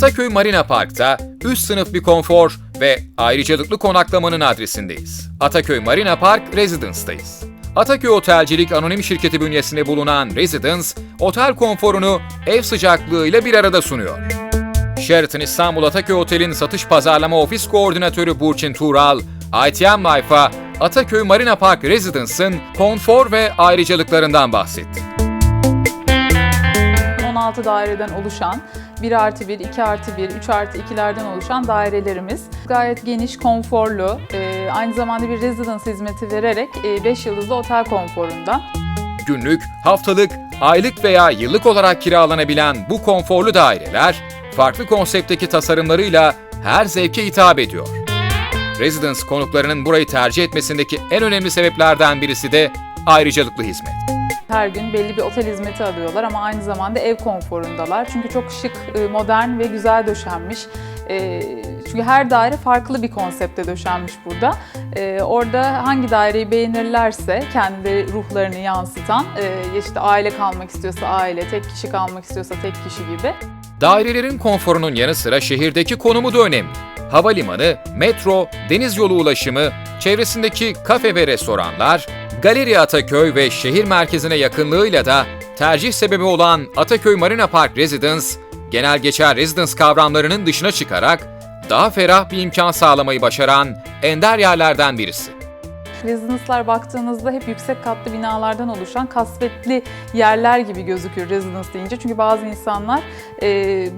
Ataköy Marina Park'ta üst sınıf bir konfor ve ayrıcalıklı konaklamanın adresindeyiz. Ataköy Marina Park Residence'dayız. Ataköy Otelcilik Anonim Şirketi bünyesinde bulunan Residence, otel konforunu ev sıcaklığıyla bir arada sunuyor. Sheraton İstanbul Ataköy Otel'in satış pazarlama ofis koordinatörü Burçin Tural, ITM Life'a Ataköy Marina Park Residence'ın konfor ve ayrıcalıklarından bahsetti. 16 daireden oluşan 1 artı 1, 2 artı 1, 3 artı 2'lerden oluşan dairelerimiz gayet geniş, konforlu, e, aynı zamanda bir residence hizmeti vererek 5 yıldızlı otel konforunda. Günlük, haftalık, aylık veya yıllık olarak kiralanabilen bu konforlu daireler, farklı konseptteki tasarımlarıyla her zevke hitap ediyor. Residence konuklarının burayı tercih etmesindeki en önemli sebeplerden birisi de ayrıcalıklı hizmet. Her gün belli bir otel hizmeti alıyorlar ama aynı zamanda ev konforundalar. Çünkü çok şık, e, modern ve güzel döşenmiş. E, Çünkü her daire farklı bir konsepte döşenmiş burada. E, Orada hangi daireyi beğenirlerse kendi ruhlarını yansıtan, işte aile kalmak istiyorsa aile, tek kişi kalmak istiyorsa tek kişi gibi. Dairelerin konforunun yanı sıra şehirdeki konumu da önemli. Havalimanı, metro, deniz yolu ulaşımı, çevresindeki kafe ve restoranlar, Galeri Ataköy ve şehir merkezine yakınlığıyla da tercih sebebi olan Ataköy Marina Park Residence, genel geçer residence kavramlarının dışına çıkarak daha ferah bir imkan sağlamayı başaran ender yerlerden birisi. Residence'lar baktığınızda hep yüksek katlı binalardan oluşan kasvetli yerler gibi gözükür residence deyince. Çünkü bazı insanlar e,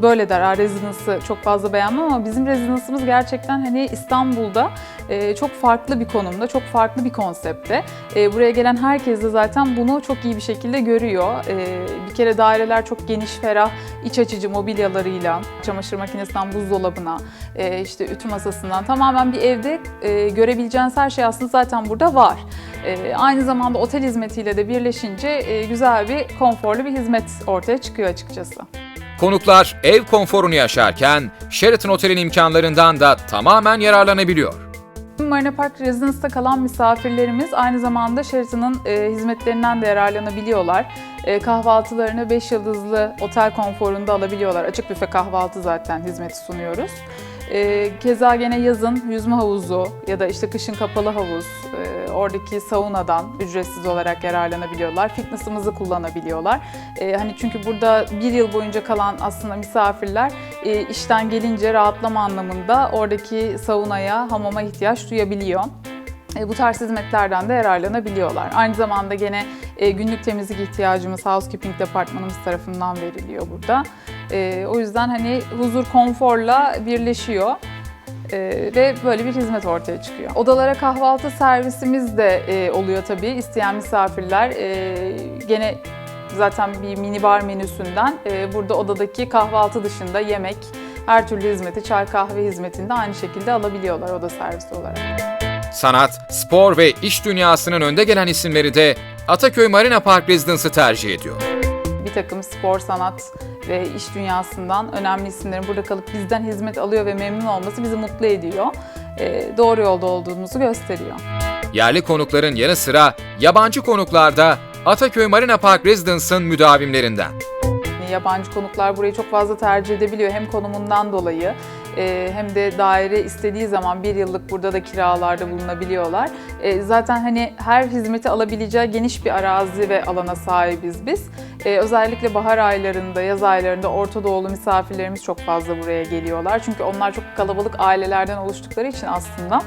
böyle der, "Aa, residence'ı çok fazla beğenmem ama bizim residence'ımız gerçekten hani İstanbul'da e, çok farklı bir konumda, çok farklı bir konsepte. E, buraya gelen herkes de zaten bunu çok iyi bir şekilde görüyor. E, bir kere daireler çok geniş, ferah, iç açıcı mobilyalarıyla, çamaşır makinesinden buzdolabına, e, işte ütü masasından tamamen bir evde e, görebileceğiniz her şey aslında zaten burada var. E, aynı zamanda otel hizmetiyle de birleşince e, güzel bir, konforlu bir hizmet ortaya çıkıyor açıkçası. Konuklar ev konforunu yaşarken Sheraton Otel'in imkanlarından da tamamen yararlanabiliyor. Marina Park Residence'da kalan misafirlerimiz aynı zamanda Sheraton'ın e, hizmetlerinden de yararlanabiliyorlar. E, kahvaltılarını 5 yıldızlı otel konforunda alabiliyorlar. Açık büfe kahvaltı zaten hizmeti sunuyoruz. E, keza gene yazın yüzme havuzu ya da işte kışın kapalı havuz, e, oradaki saunadan ücretsiz olarak yararlanabiliyorlar. Fitness'ımızı kullanabiliyorlar. E, hani çünkü burada bir yıl boyunca kalan aslında misafirler e, işten gelince rahatlama anlamında oradaki saunaya, hamama ihtiyaç duyabiliyor. E, bu tarz hizmetlerden de yararlanabiliyorlar. Aynı zamanda gene e, günlük temizlik ihtiyacımız housekeeping departmanımız tarafından veriliyor burada. E, o yüzden hani huzur konforla birleşiyor. E, ve böyle bir hizmet ortaya çıkıyor. Odalara kahvaltı servisimiz de e, oluyor tabii. İsteyen misafirler e, gene zaten bir minibar menüsünden e, burada odadaki kahvaltı dışında yemek, her türlü hizmeti, çay kahve hizmetini de aynı şekilde alabiliyorlar oda servisi olarak. Sanat, spor ve iş dünyasının önde gelen isimleri de Ataköy Marina Park Residence'ı tercih ediyor. Bir takım spor, sanat ve iş dünyasından önemli isimlerin burada kalıp bizden hizmet alıyor ve memnun olması bizi mutlu ediyor. Ee, doğru yolda olduğumuzu gösteriyor. Yerli konukların yanı sıra yabancı konuklar da Ataköy Marina Park Residence'ın müdavimlerinden. Yabancı konuklar burayı çok fazla tercih edebiliyor hem konumundan dolayı hem de daire istediği zaman bir yıllık burada da kiralarda bulunabiliyorlar. E, Zaten hani her hizmeti alabileceği geniş bir arazi ve alana sahibiz biz. E, Özellikle bahar aylarında, yaz aylarında Orta Doğulu misafirlerimiz çok fazla buraya geliyorlar. Çünkü onlar çok kalabalık ailelerden oluştukları için aslında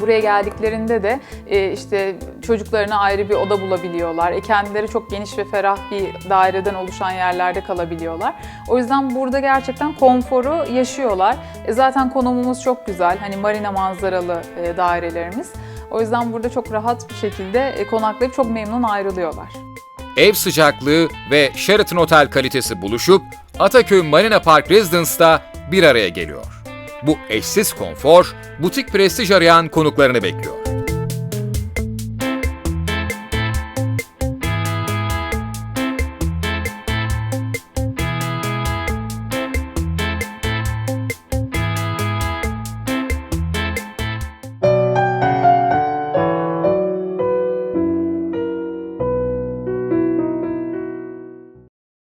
Buraya geldiklerinde de e, işte çocuklarına ayrı bir oda bulabiliyorlar. E, kendileri çok geniş ve ferah bir daireden oluşan yerlerde kalabiliyorlar. O yüzden burada gerçekten konforu yaşıyorlar. E, zaten konumumuz çok güzel. Hani marina manzaralı e, dairelerimiz. O yüzden burada çok rahat bir şekilde e, konaklayıp çok memnun ayrılıyorlar. Ev sıcaklığı ve Sheraton Otel kalitesi buluşup Ataköy Marina Park Residence'da bir araya geliyor. Bu eşsiz konfor, butik prestij arayan konuklarını bekliyor.